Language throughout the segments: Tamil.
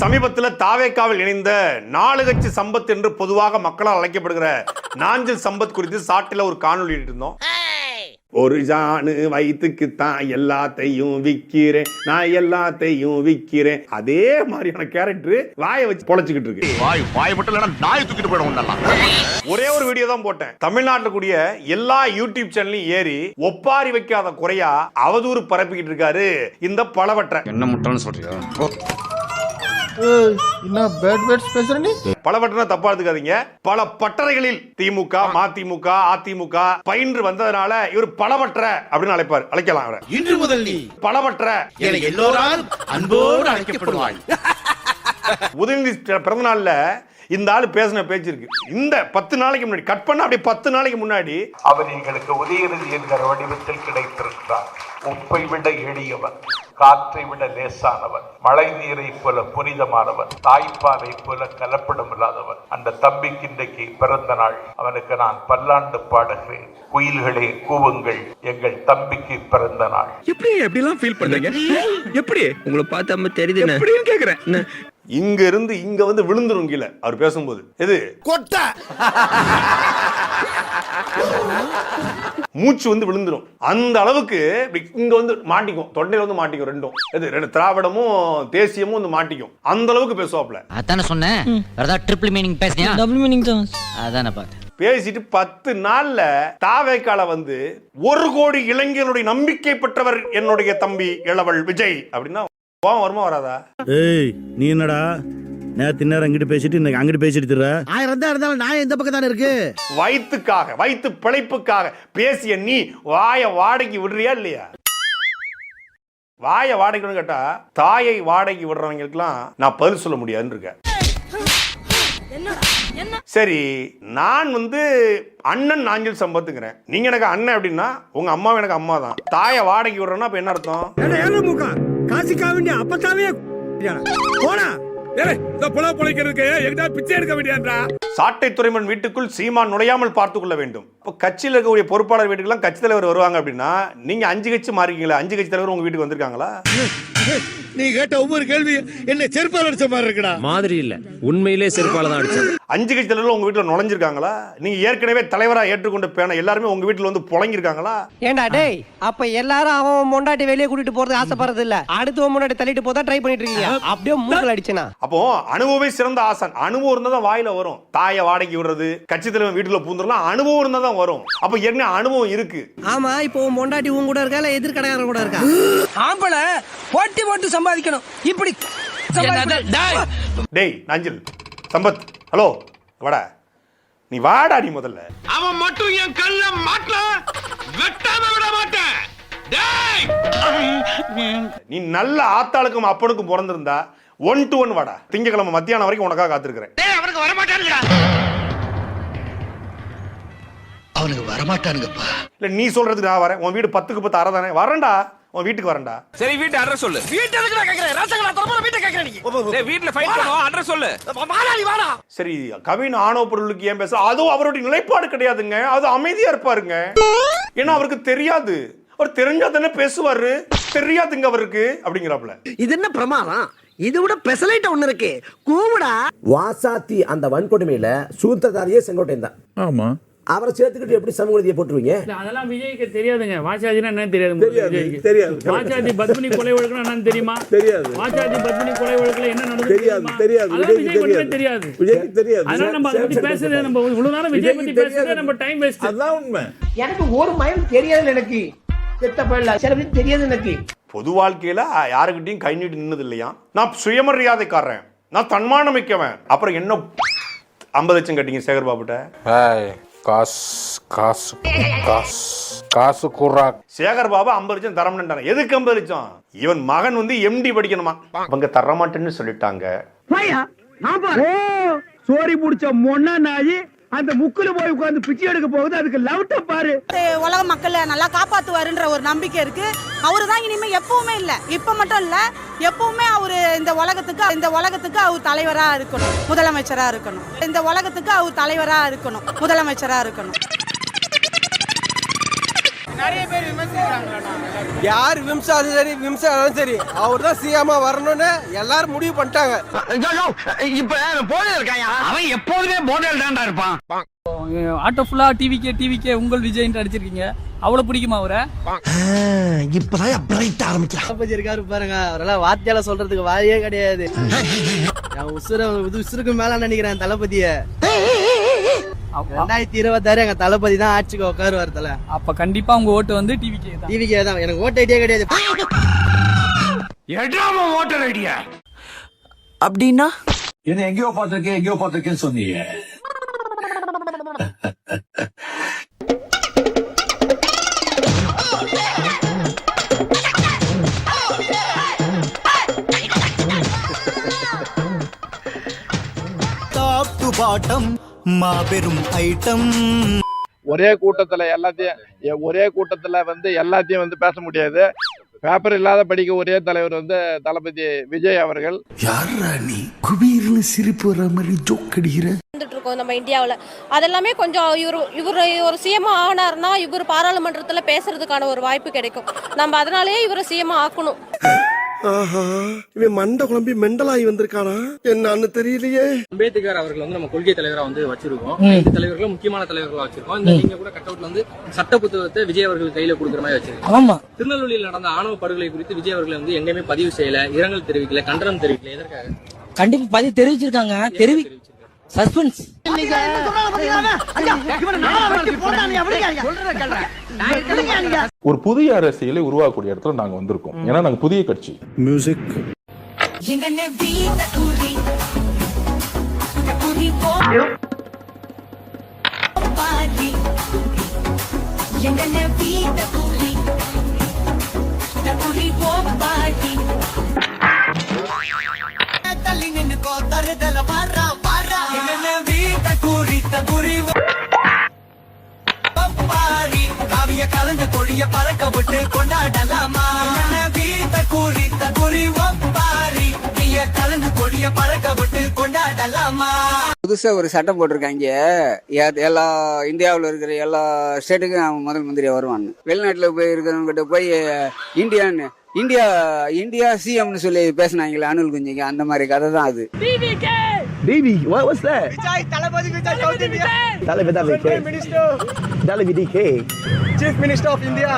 சமீபத்தில் தாவேக்காவில் இணைந்த நாலு கட்சி சம்பத் என்று பொதுவாக மக்களால் அழைக்கப்படுகிற நாஞ்சல் சம்பத் குறித்து சாட்டில் ஒரு காணொலி இருந்தோம் ஒரு ஜானு வயிற்றுக்கு தான் எல்லாத்தையும் விக்கிறேன் நான் எல்லாத்தையும் விக்கிறேன். அதே மாதிரியான கேரக்டர் வாயை வச்சு பொழைச்சிக்கிட்டு இருக்கு. வாய் வாய் மட்டும் இல்லைன்னா நாய் தூக்கிட்டு போயிடும் ஒரே ஒரு வீடியோ தான் போட்டேன். தமிழ்நாட்டில் கூடிய எல்லா யூடியூப் சேனலையும் ஏறி ஒப்பாரி வைக்காத குறையா அவதூறு பரப்பிக்கிட்டு இருக்காரு இந்த பலவற்றை. என்ன முட்டான்னு சொல்றியா? என்ன பேட் தப்பா எடுத்துக்காதீங்க. பல பட்டறைகளில் திமுக மதிமுக அதிமுக பயின்று வந்ததுனால இவர் பலவற்ற அப்படின்னு அழைப்பார். அழைக்கலாம் அவரை. இன்று முதல் நீ பலவற்ற என எல்லோரால் அன்போடு அழைக்கப்படுவாய். உதயநிதி பிறந்த நாள்ல இந்த ஆளு பேசின பேச்சு இருக்கு. இந்த பத்து நாளைக்கு முன்னாடி கட் பண்ண அப்படியே பத்து நாளைக்கு முன்னாடி அவர் எங்களுக்கு உதயநிதி என்கிற வடிவத்தில் கிடைத்திருக்கிறார் உப்பை விட எளியவன் காற்றை விட லேசானவன் மழை நீரை போல புனிதமானவன் தாய்ப்பாலை போல கலப்படம் இல்லாதவன் அந்த தம்பிக்கு இன்றைக்கு பிறந்த நாள். அவனுக்கு நான் பல்லாண்டு பாடுகிறேன். குயில்களே கூவுங்கள் எங்கள் தம்பிக்கு பிறந்த நாள். எப்படி எப்படிலாம் ஃபீல் பண்றீங்க? எப்படி? உங்களை பார்த்தா தெரியுது கேக்குறேன். இங்க இருந்து இங்க வந்து விழுந்துரும் கீழே அவர் பேசும்போது. எது? கொட்டை! மூச்சு வந்து விழுந்துரும். அந்த அளவுக்கு இங்க வந்து மாட்டிக்கும். தொண்டையில வந்து மாட்டிக்கும் ரெண்டும். எது? ரெண்டு திராவிடமும் தேசியமும் வந்து மாட்டிக்கும். அந்த அளவுக்கு பேசுவாப்ல அதானே சொன்னேன். வேறதா ட்ரிபிள் மீனிங் பேசுனியா? டபுள் மீனிங் தான். அதானே பார்த்தேன். பேசிட்டு பத்து நாள்ல தாவேக்கால வந்து ஒரு கோடி இளைஞர்களுடைய நம்பிக்கை பெற்றவர் என்னுடைய தம்பி இளவல் விஜய் அப்படின்னா கோவம் வருமா வராதா? ஏய் நீ என்னடா? நேத்து நேரம் இங்கிட்டு பேசிட்டு இன்னைக்கு அங்கிட்டு பேசிட்டு திர்ற ஆயிரம் தான் இருந்தாலும் நான் எந்த பக்கம் தானே இருக்கு? வயிற்றுக்காக வயிற்று பிழைப்புக்காக பேசிய நீ வாய வாடகைக்கு விடுறியா இல்லையா? வாய வாடகைன்னு கேட்டா தாயை வாடகைக்கு விடுறவங்களுக்குலாம் நான் பதில் சொல்ல முடியாதுன்னு இருக்கேன். சரி நான் வந்து அண்ணன் நாஞ்சல் சம்பத்துக்கிறேன். நீங்க எனக்கு அண்ணன் அப்படின்னா உங்க அம்மா எனக்கு அம்மா தான் தாயை வாடகைக்கு விடுறேன்னா அப்ப என்ன அர்த்தம்? காசிக்கா வேண்டிய அப்பத்தாவே வேண்டியன்றா சாட்டை துறைமன் வீட்டுக்குள் சீமான் நுழையாமல் பார்த்துக் கொள்ள வேண்டும். இப்போ கட்சியில் இருக்கக்கூடிய பொறுப்பாளர் வீட்டுக்கெல்லாம் கட்சி தலைவர் வருவாங்க அப்படின்னா நீங்க அஞ்சு கட்சி மாறிக்கீங்களா அஞ்சு கட்சி தலைவர் உங்க வீட்டுக்கு வந்திருக்காங்களா? நீ கேட்ட ஒவ்வொரு கேள்வி என்ன செருப்பால் அடிச்ச மாதிரி இருக்குடா. மாதிரி இல்ல. உண்மையிலே செருப்பால தான் அடிச்சேன் அஞ்சு கட்சி தலைவர் உங்க வீட்டில் நுழைஞ்சிருக்காங்களா? நீங்க ஏற்கனவே தலைவரா ஏற்றுக்கொண்ட பேன எல்லாருமே உங்க வீட்டில் வந்து புழங்கிருக்காங்களா ஏண்டா டேய் அப்ப எல்லாரும் அவன் மொண்டாட்டி வெளியே கூட்டிட்டு போறது ஆசைப்படுறது இல்ல. அடுத்தவன் முன்னாடி தள்ளிட்டு போதா ட்ரை பண்ணிட்டு இருக்கீங்க. அப்படியே மூக்கல் அடிச்சனா. அப்போ அனுபவமே சிறந்த ஆசான். அனுபவம் இருந்தா தான் வாயில வரும். தாயை வாடகைக்கு விடுறது கட்சி தலைவர் வீட்டுல பூந்துடலாம் அனுபவம் இருந்தா தான் வரும். அப்ப என்ன அனுபவம் இருக்கு? ஆமா இப்போ மொண்டாட்டி உன் கூட இருக்கா இல்ல எதிர்கடையார கூட இருக்கா? ஆம்பளை போட்டி போட்டு சம்பாதிக்கணும். இப்படி டேய். நஞ்சில் சம்பத். ஹலோ. வாடா. நீ வாடா நீ முதல்ல. அவன் மட்டும் என் கல்ல மாட்டல வெட்டாம விட மாட்டேன். டேய். நீ நல்ல ஆத்தாளுக்கும் அப்பனுக்கும் பிறந்திருந்தா ஒன் டு ஒன் வாடா. திங்கக்கிழமை மத்தியானம் வரைக்கும் உனக்காக காத்திருக்கிறேன். டேய் அவனுக்கு வர மாட்டானுடா அவனுக்கு வரமாட்டானுங்கப்பா. இல்ல நீ சொல்றதுக்கு நான் வரேன். உன் வீடு பத்துக்கு பத்து அரை தானே. வரேன்டா. உன் வீட்டுக்கு வரேன்டா. சரி வீட்டு அட்ரஸ் சொல்லு. வீட்டு எதுக்கு நான் கேக்குறேன்? ராசங்களா தரமா வீட்டை கேக்குறேன் நீ. வீட்ல ஃபைட் பண்ணுவோம் அட்ரஸ் சொல்லு. வாடா நீ வாடா. சரி கவின் ஆணவ பொருளுக்கு ஏன் பேச அதுவும் அவருடைய நிலைப்பாடு கிடையாதுங்க. அது அமைதியா இருப்பாருங்க. ஏன்னா அவருக்கு தெரியாது. அவர் தெரிஞ்சா தானே பேசுவாரு. தெரியாதுங்க அவருக்கு அப்படிங்கிறாப்ல இது என்ன பிரமாதம்? இது விட பெசலைட் ஒண்ணு இருக்கு. கூவுடா. வாசாத்தி அந்த வன்கொடுமையில சூத்திரதாரியே செங்கோட்டையன் தான். ஆமா. அவரை சேர்த்துக்கிட்டு எப்படி சமூகத்தையை போட்டுருவீங்க? அதெல்லாம் விஜய்க்கு தெரியாதுங்க. வாச்சாதினா என்ன தெரியாது தெரியாது. தெரியாது. வாச்சாதி பத்மினி கொலை வழக்குனா என்னன்னு தெரியுமா? தெரியாது. வாச்சாதி பத்மினி கொலை வழக்குல என்ன நடந்தது தெரியாது? தெரியாது. விஜய்க்கு தெரியாது. தெரியாது. விஜய்க்கு தெரியாது. அதனால நம்ம அதை பத்தி பேசுறதே நம்ம இவ்வளவு நேரம் விஜய் பத்தி பேசுறதே நம்ம டைம் வேஸ்ட் அதான் உண்மை. எனக்கு ஒரு மயம் தெரியாது எனக்கு. செத்த பயில. சில பேர் தெரியாது எனக்கு. பொது வாழ்க்கையில யாருக்கிட்டையும் கை நீட்டி நின்னது இல்லையா நான் சுயமரியாதைக்காரன். நான் தன்மானம் மிக்கவன். அப்புறம் என்ன ஐம்பது லட்சம் கட்டிங்க சேகர் பாபுட்ட? காசு காசு காசு காசு குர்ரா சேகர் பாபு ஐம்பது லட்சம் தரமாட்டாங்க எதுக்கு ஐம்பது லட்சம்? இவன் மகன் வந்து எம்டி படிக்கணுமா? அவங்க தரமாட்டேன்னு சொல்லிட்டாங்க. சோரி புடிச்ச மொன்னா நாயி அந்த முக்குல போய் உட்கார்ந்து பிச்சை எடுக்க போகுது. அதுக்கு லவுட்ட பாரு. உலக மக்களை நல்லா காப்பாத்துவாருன்ற ஒரு நம்பிக்கை இருக்கு. அவரு தான் இனிமே எப்பவுமே இல்ல. இப்ப மட்டும் இல்ல எப்பவுமே அவரு இந்த உலகத்துக்கு இந்த உலகத்துக்கு அவர் தலைவரா இருக்கணும். முதலமைச்சரா இருக்கணும். இந்த உலகத்துக்கு அவர் தலைவரா இருக்கணும். முதலமைச்சரா இருக்கணும். நிறைய பேர் விமர்சிக்கிறாங்களா யார் விமர்சாலும் சரி விமர்சாலும் சரி அவர் தான் சிஎம்மா வரணும்னு எல்லாரும் முடிவு பண்ணிட்டாங்க. இப்ப போன இருக்காங்க அவன் எப்போதுமே போதையில் தான்டா இருப்பான். ஆட்டோ ஃபுல்லா டிவிக்கே டிவிக்கே உங்கள் விஜய் அடிச்சிருக்கீங்க. அவ்வளவு பிடிக்குமா அவரை? இப்பதான் பிரைட் ஆரம்பிக்கலாம் தளபதி இருக்காரு பாருங்க அவரெல்லாம் வார்த்தையால சொல்றதுக்கு வாயே கிடையாது. நான் உசுர உசுருக்கு மேல நினைக்கிறேன் தளபதிய. ரெண்டாயிரத்தி இருபத்தாறு எங்க தளபதி தான் ஆட்சிக்கு உட்காருவார் தல. அப்ப கண்டிப்பா உங்க ஓட்டு வந்து டிவிக்கே தான். டிவிக்கே தான். எனக்கு ஓட்டு ஐடியா கிடையாது. எடாம ஓட்டர் ஐடியா. அப்படின்னா? என்ன எங்கேயோ பார்த்திருக்கேன் எங்கேயோ பார்த்திருக்கேன்னு சொன்னீங்க பாட்டம் மாபெரும் ஐட்டம். ஒரே கூட்டத்துல எல்லாத்தையும் ஒரே கூட்டத்துல வந்து எல்லாத்தையும் வந்து பேச முடியாது. பேப்பர் இல்லாத படிக்க ஒரே தலைவர் வந்து தளபதி விஜய் அவர்கள். யாரா நீ? குபீர்னு சிரிப்பு வர மாதிரி ஜோக் அடிக்கிற? வந்துட்டு இருக்கோம் நம்ம இந்தியாவில். அதெல்லாமே கொஞ்சம் இவர் இவர் ஒரு சிஎம் ஆனார்னா இவர் பாராளுமன்றத்துல பேசுறதுக்கான ஒரு வாய்ப்பு கிடைக்கும். நம்ம அதனாலேயே இவரை சிஎம் ஆக்கணும். ஆஹா இவன் மண்டை குழம்பி மெண்டலாகி வந்திருக்கானா? என்னன்னு தெரியலையே. அம்பேத்கர் அவர்கள் வந்து நம்ம கொள்கை தலைவரா வந்து வச்சிருக்கோம். ஐந்து தலைவர்களும் முக்கியமான தலைவர்களா வச்சிருக்கோம். இந்த நீங்க கூட கட் அவுட்ல வந்து சட்ட புத்தகத்தை விஜய் அவர்கள் கையில கொடுக்குற மாதிரி வச்சிருக்கோம். ஆமா. திருநெல்வேலியில் நடந்த ஆணவ படுகொலை குறித்து விஜய் அவர்கள் வந்து எங்கேயுமே பதிவு செய்யல இரங்கல் தெரிவிக்கல கண்டனம் தெரிவிக்கல. எதற்காக? கண்டிப்பா பதிவு தெரிவிச்சிருக்காங்க. தெரிவி சஸ்பென்ஸ். ஒரு புதிய அரசியலை உருவாக்கக்கூடிய இடத்துல நாங்க வந்திருக்கோம். ஏன்னா நாங்க புதிய கட்சி. மியூசிக் கலந்து கொடிய பறக்க விட்டு கொண்டாடலாமா? வீட்ட குறித்த குறி ஒப்பாரி கலந்து கொடிய பறக்க விட்டு கொண்டாடலாமா? புதுசா ஒரு சட்டம் போட்டிருக்காங்க. எல்லா இந்தியாவில் இருக்கிற எல்லா ஸ்டேட்டுக்கும் அவன் முதல் மந்திரியா வருவான்னு வெளிநாட்டுல போய் இருக்கிறவங்க கிட்ட போய் இந்தியான்னு இந்தியா இந்தியா சிஎம்னு சொல்லி பேசினாங்களே அனுல் குஞ்சிங்க அந்த மாதிரி கதை தான் அது. Baby, what was that? Dalavi Dalavi minister Dalavi DK. Chief minister of India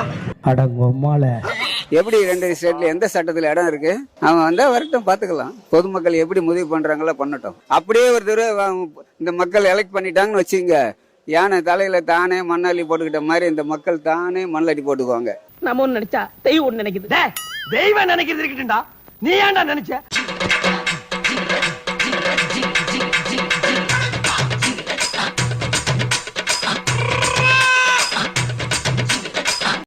எப்படி ரெண்டு ஸ்டேட்ல எந்த சட்டத்துல இடம் இருக்கு? அவன் வந்தா வரட்டும் பாத்துக்கலாம். பொதுமக்கள் எப்படி முடிவு பண்றாங்களோ பண்ணட்டும். அப்படியே ஒரு தடவை இந்த மக்கள் எலெக்ட் பண்ணிட்டாங்கன்னு வச்சுங்க யானை தலையில தானே மண்ணாளி போட்டுக்கிட்ட மாதிரி இந்த மக்கள் தானே மண்ணாடி போட்டுக்குவாங்க. நம்ம ஒண்ணு நினைச்சா தெய்வம் ஒண்ணு நினைக்குது. தெய்வம் நினைக்கிறது இருக்கட்டும்டா. நீ ஏன்டா நினைச்ச?